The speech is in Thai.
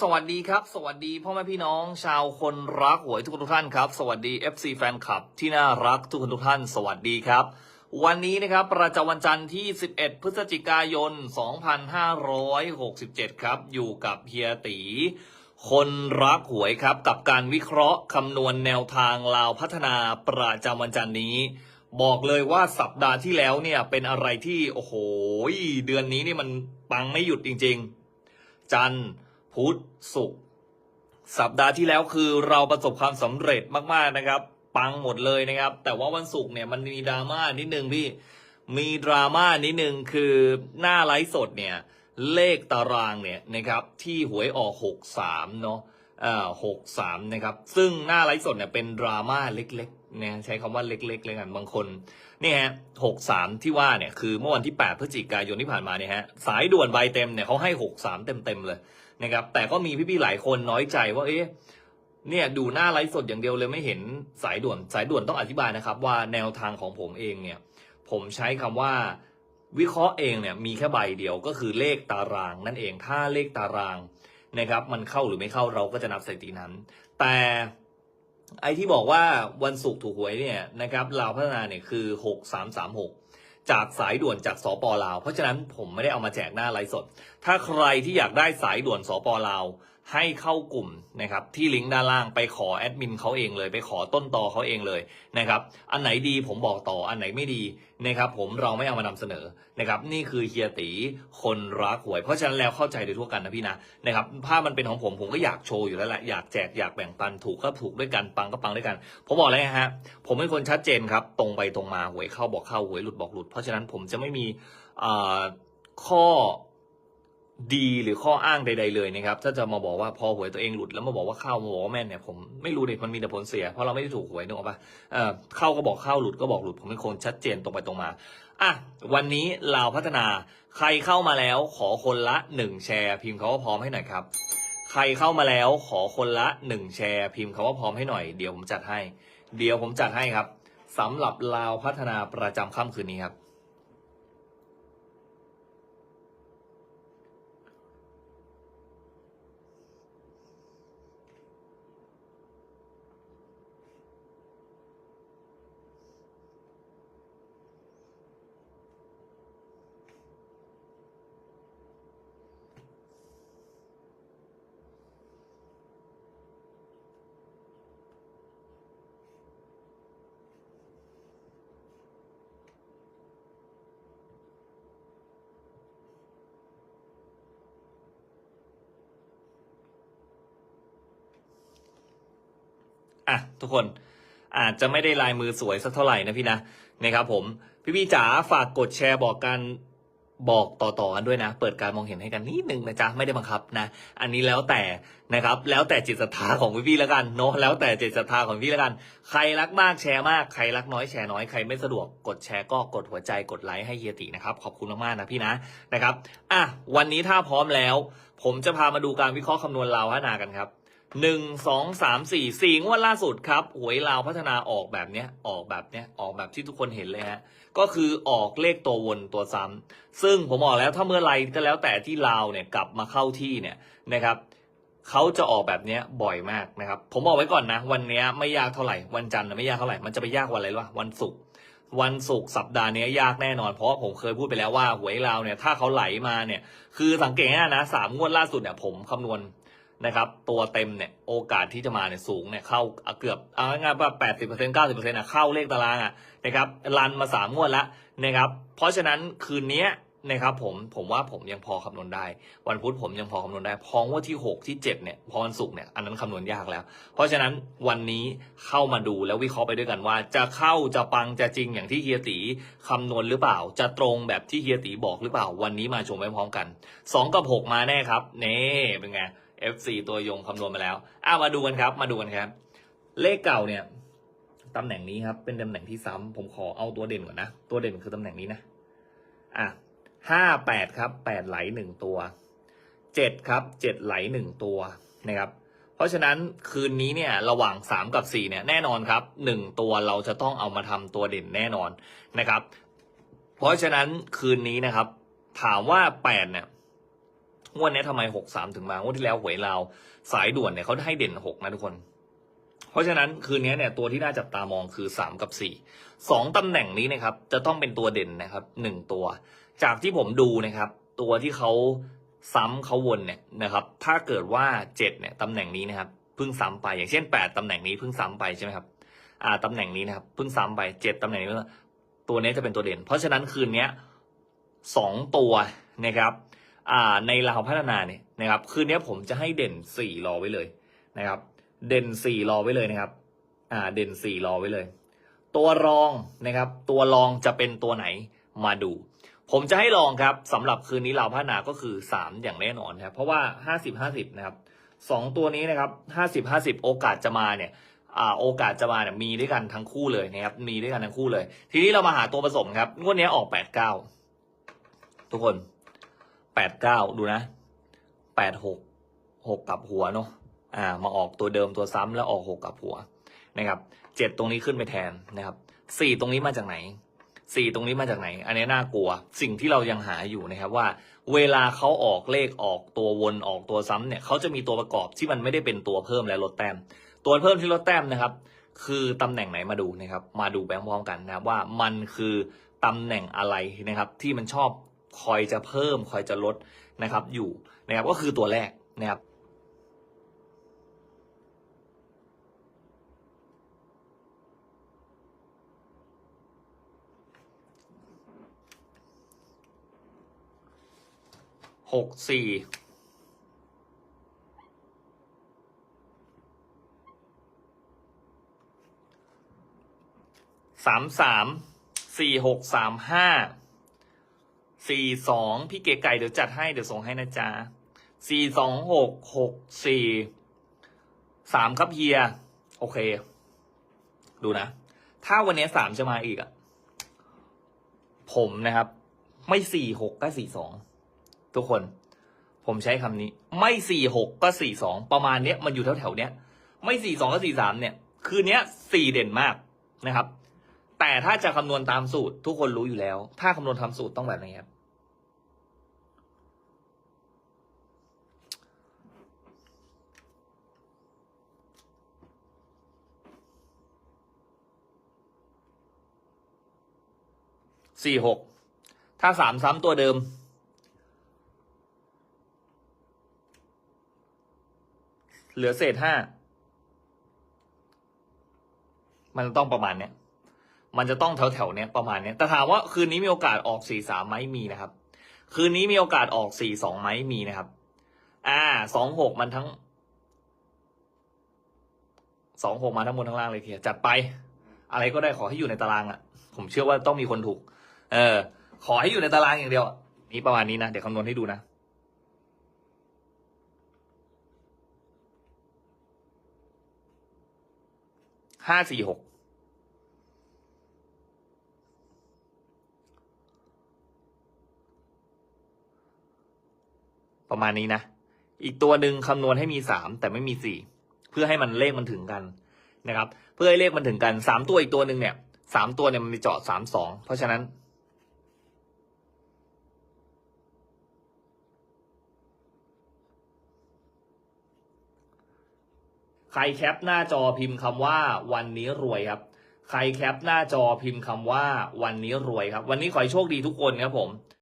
สวัสดีครับ สวัสดีพ่อแม่พี่น้อง ชาวคนรักหวยทุกคนทุกท่านครับ สวัสดี FC แฟนคลับที่น่ารักทุกคนทุกท่าน สวัสดีครับ วันนี้นะครับประจำวันจันทร์ที่ 11 พฤศจิกายน 2567 ครับ อยู่กับเฮียตี คนรักหวยครับ กับการวิเคราะห์คำนวณแนวทางลาวพัฒนาประจำวันจันทร์นี้ บอกเลยว่าสัปดาห์ที่แล้วเนี่ยเป็นอะไรที่โอ้โหเดือนนี้นี่มันปังไม่หยุดจริง ๆ จันทร์ พุธศุกร์สัปดาห์ที่แล้วคือเราประสบความสำเร็จมากๆนะครับ ปังหมดเลยนะครับ แต่ว่าวันศุกร์เนี่ยมันมีดราม่านิดนึงพี่มีดราม่านิดนึงคือหน้าไลฟ์สดเนี่ยเลขตารางเนี่ยนะครับที่หวยออกหกสามเนาะอ่าหกสามนะครับ ซึ่งหน้าไลฟ์สดเนี่ยเป็นดราม่าเล็กๆเนี่ยใช้คำว่าเล็กๆเลยกันบางคนนี่ฮะหกสามที่ว่าเนี่ยคือเมื่อวันที่ 8 พฤศจิกายนที่ผ่านมาเนี่ยฮะสายด่วนใบเต็มเนี่ยเขาให้หกสามเต็มๆเลย นะครับแต่ก็มีพี่ๆหลายคนน้อยใจว่าเอ๊ะเนี่ยดูหน้าไลฟ์สดอย่างเดียวเลยไม่เห็นสายด่วนสายด่วนต้องอธิบายนะครับ ว่าแนวทางของผมเองเนี่ยผมใช้คำว่าวิเคราะห์เองเนี่ยมีแค่ใบเดียวก็คือเลขตารางนั่นเองถ้าเลขตารางนะครับมันเข้าหรือไม่เข้าเราก็จะนับสถิตินั้น แต่ไอที่บอกว่าวันศุกร์ถูกหวยเนี่ยนะครับลาวพัฒนาเนี่ยคือหกสามสามหก จากสายด่วนจากสปลาว เพราะฉะนั้นผมไม่ได้เอามาแจกหน้าไลฟ์สด ถ้าใครที่อยากได้สายด่วนสปลาวให้เข้ากลุ่มนะครับที่ลิงก์ด้านล่างไปขอแอดมินเขาเองเลย ไปขอต้นตอเขาเองเลยนะครับอันไหนดีผมบอกต่ออันไหนไม่ดีนะครับผมเราไม่เอามานำเสนอนะครับนี่คือเฮียตีคนรักหวย เพราะฉะนั้นแล้วเข้าใจโดยทั่วกันนะพี่นะนะครับภาพมันเป็นของผมผมก็อยากโชว์อยู่แล้วแหละอยากแจกอยากแบ่งปันถูกก็ถูกด้วยกันปังก็ปังด้วยกันผมบอกแล้วไงฮะผมเป็นคนชัดเจนครับตรงไปตรงมาหวยเข้าบอกเข้าหวยหลุดบอกหลุด เพราะฉะนั้นผมจะไม่มีข้อ ดีหรือข้ออ้างใด ๆเลยนะครับ ถ้าจะมาบอกว่าพอหวยตัวเองหลุดแล้วมาบอกว่าเข้ามาบอกว่าแม่นเนี่ยผมไม่รู้เลยมันมีแต่ผลเสียเพราะเราไม่ได้ถูกหวยนึกออกปะเออเข้าก็บอกเข้าหลุดก็บอกหลุดผมเป็นคนชัดเจนตรงไปตรงมาอะวันนี้ลาวพัฒนาใครเข้ามาแล้วขอคนละหนึ่งแชร์ พิมพ์คาว่าพร้อมให้หน่อยครับใครเข้ามาแล้วขอคนละหนึ่งแชร์พิมพ์คาว่าพร้อมให้หน่อยเดี๋ยวผมจัดให้ เดี๋ยวผมจัดให้ครับสำหรับลาวพัฒนาประจำค่ำคืนนี้ครับ อะทุกคนอาจจะไม่ได้ลายมือสวยสักเท่าไหร่นะพี่นะนะครับผมพี่พี่จ๋าฝากกดแชร์บอกกันบอกต่อๆกันด้วยนะ เปิดการมองเห็นให้กันนิดนึงนะจ๊ะไม่ได้บังคับนะ อันนี้แล้วแต่นะครับ แล้วแต่จิตศรัทธาของพี่พี่ๆแล้วกันเนาะแล้วแต่จิตศรัทธาของพี่แล้วกัน ใครรักมากแชร์มากใครรักน้อยแชร์น้อยใครไม่สะดวกกดแชร์ก็กดหัวใจกดไลค์ให้เฮียตินะครับขอบคุณมากๆนะพี่นะนะครับอะวันนี้ถ้าพร้อมแล้ว ผมจะพามาดูการวิเคราะห์คำนวณลาวพัฒนากันครับ หนึ่งสองสามสี่สี่งวดล่าสุดครับหวยลาวพัฒนาออกแบบเนี้ยออกแบบเนี้ยออกแบบที่ทุกคนเห็นเลยฮะก็คือออกเลขตัววนตัวซ้ำซึ่งผมบอกแล้วถ้าเมื่อไรก็แล้วแต่ที่ลาวเนี่ยกลับมาเข้าที่เนี่ยนะครับเขาจะออกแบบเนี้ยบ่อยมากนะครับ ผมบอกไว้ก่อนนะ วันเนี้ยไม่ยากเท่าไหร่วันจันทร์ไม่ยากเท่าไหร่มันจะไปยากวันอะไรรู้ป่ะวันศุกร์วันศุกร์สัปดาห์นี้ยากแน่นอนเพราะผมเคยพูดไปแล้วว่าหวยลาวเนี่ยถ้าเขาไหลมาเนี่ยคือสังเกตง่ายนะสามงวดล่าสุดเนี่ยผมคำนวณ นะครับตัวเต็มเนี่ยโอกาสที่จะมาเนี่ยสูงเนี่ยเข้าเกือบเอาง่ายๆว่าแปดสิบเปอร์เซ็นต์เก้าสิบเปอร์เซ็นต์อะเข้าเลขตารางอะนะครับรันมาสามงวดแล้วนะครับเพราะฉะนั้นคืนนี้นะครับผมผมว่าผมยังพอคำนวณได้ วันพุธผมยังพอคำนวณได้พองว่าที่หกที่เจ็ดเนี่ยพอวันศุกร์เนี่ยอันนั้นคำนวณยากแล้ว เพราะฉะนั้นวันนี้เข้ามาดูแล้ววิเคราะห์ไปด้วยกันว่า จะเข้าจะปังจะจริงอย่างที่เฮียตีคำนวณหรือเปล่า จะตรงแบบที่เฮียตีบอกหรือเปล่า วันนี้มาชมไปพร้อมกันสองกับหกมาแน่ครับเน่เป็นไง F4 ตัวยงคำนวณมาแล้วอะมาดูกันครับ มาดูกันครับ เลขเก่าเนี่ยตำแหน่งนี้ครับ เป็นตำแหน่งที่ซ้ำผมขอเอาตัวเด่นก่อนนะ ตัวเด่นคือตำแหน่งนี้นะ อะห้าแปดครับแปดไหลหนึ่งตัวเจ็ดครับเจ็ดไหลหนึ่งตัวนะครับ เพราะฉะนั้นคืนนี้เนี่ยระหว่างสามกับสี่เนี่ยแน่นอนครับหนึ่งตัวเราจะต้องเอามาทำตัวเด่นแน่นอนนะครับ เพราะฉะนั้นคืนนี้นะครับ ถามว่าแปดเนี่ย งวดนี้ทำไมหกสามถึงมางวดที่แล้วหวยลาวสายด่วนเนี่ยเขาให้เด่นหกนะทุกคน เพราะฉะนั้นคืนนี้เนี่ยตัวที่น่าจับตามองคือสามกับสี่สองตำแหน่งนี้นะครับ จะต้องเป็นตัวเด่นนะครับหนึ่งตัว จากที่ผมดูนะครับ ตัวที่เขาซ้ำเขาวนเนี่ยนะครับ ถ้าเกิดว่าเจ็ดเนี่ยตำแหน่งนี้นะครับเพิ่งซ้ำไปอย่างเช่นแปดตำแหน่งนี้เพิ่งซ้ำไปใช่ไหมครับอ่าตำแหน่งนี้นะครับเพิ่งซ้ำไปเจ็ดตำแหน่งนี้ตัวนี้จะเป็นตัวเด่น เพราะฉะนั้นคืนนี้สองตัวนะครับ ในลาวพัฒนาเนี่ยนะครับคืนนี้ผมจะให้เด่นสี่รอไว้เลยนะครับ เด่นสี่รอไว้เลยนะครับ อ่าเด่นสี่รอไว้เลย ตัวรองนะครับ ตัวรองจะเป็นตัวไหนมาดู ผมจะให้ลองครับสำหรับคืนนี้ลาวพัฒนาก็คือสามอย่างแน่นอนครับเพราะว่าห้าสิบห้าสิบนะครับสองตัวนี้นะครับห้าสิบห้าสิบโอกาสจะมาเนี่ยอโอกาสจะมาเนี่ยมีด้วยกันทั้งคู่เลยนะครับ มีด้วยกันทั้งคู่เลย ทีนี้เรามาหาตัวผสมครับงวดนี้ออกแปดเก้าทุกคน แปดเก้าดูนะแปดหกหกกับหัวเนาะอ่ามาออกตัวเดิมตัวซ้ำแล้วออกหกกับหัวนะครับเจ็ดตรงนี้ขึ้นไปแทนนะครับสี่ตรงนี้มาจากไหนสี่ตรงนี้มาจากไหน อันนี้น่ากลัว สิ่งที่เรายังหาอยู่นะครับว่า เวลาเขาออกเลขออกตัววนออกตัวซ้ำเนี่ยเขาจะมีตัวประกอบที่มันไม่ได้เป็นตัวเพิ่มและลดแต้ม ตัวเพิ่มที่ลดแต้มนะครับ คือตำแหน่งไหนมาดูนะครับ มาดูไปพร้อมกันนะครับว่ามันคือตำแหน่งอะไรนะครับ ที่มันชอบ คอยจะเพิ่มคอยจะลดนะครับอยู่นะครับก็คือตัวแรกนะครับหกสี่สามสามสี่หกสามห้า สี่สองพี่เก๋ไก่เดี๋ยวจัดให้เดี๋ยวส่งให้นะจ๊ะสี่สองหกหกสี่สามครับเฮีย โอเค ดูนะ ถ้าวันนี้สามจะมาอีกอะผมนะครับ ไม่สี่หกก็สี่สองทุกคน ผมใช้คำนี้ ไม่สี่หกก็สี่สองประมาณเนี้ยมันอยู่แถวแถวเนี้ย ไม่สี่สองก็สี่สามเนี่ย คืนเนี้ยสี่เด่นมากนะครับแต่ถ้าจะคำนวณตามสูตรทุกคนรู้อยู่แล้ว ถ้าคำนวณทำสูตรต้องแบบนี้ครับ สี่หกถ้าสามซ้ำตัวเดิม เหลือเศษห้ามันต้องประมาณเนี้ยมันจะต้องแถวแถวเนี้ยประมาณเนี้ยแต่ถามว่าคืนนี้มีโอกาสออกสี่สามไหมมีนะครับ คืนนี้มีโอกาสออกสี่สองไหมมีนะครับ อ่าสองหกมันทั้งสองหกมาทั้งบนทั้งล่างเลยเทียจัดไป อะไรก็ได้ขอให้อยู่ในตารางอะ่ะ ผมเชื่อว่าต้องมีคนถูก เออ ขอให้อยู่ในตารางอย่างเดียว นี่ประมาณนี้นะ เดี๋ยวคำนวณให้ดูนะ ห้าสี่หก ประมาณนี้นะ อีกตัวหนึ่งคำนวณให้มีสามแต่ไม่มีสี่ เพื่อให้มันเลขมันถึงกันนะครับ เพื่อให้เลขมันถึงกันสามตัวอีกตัวหนึ่งเนี่ยสามตัวเนี่ยมันมีเจาะสามสองเพราะฉะนั้น ใครแคปหน้าจอพิมพ์คำว่าวันนี้รวยครับ ใครแคปหน้าจอพิมพ์คำว่าวันนี้รวยครับ วันนี้ขอให้โชคดีทุกคนครับผม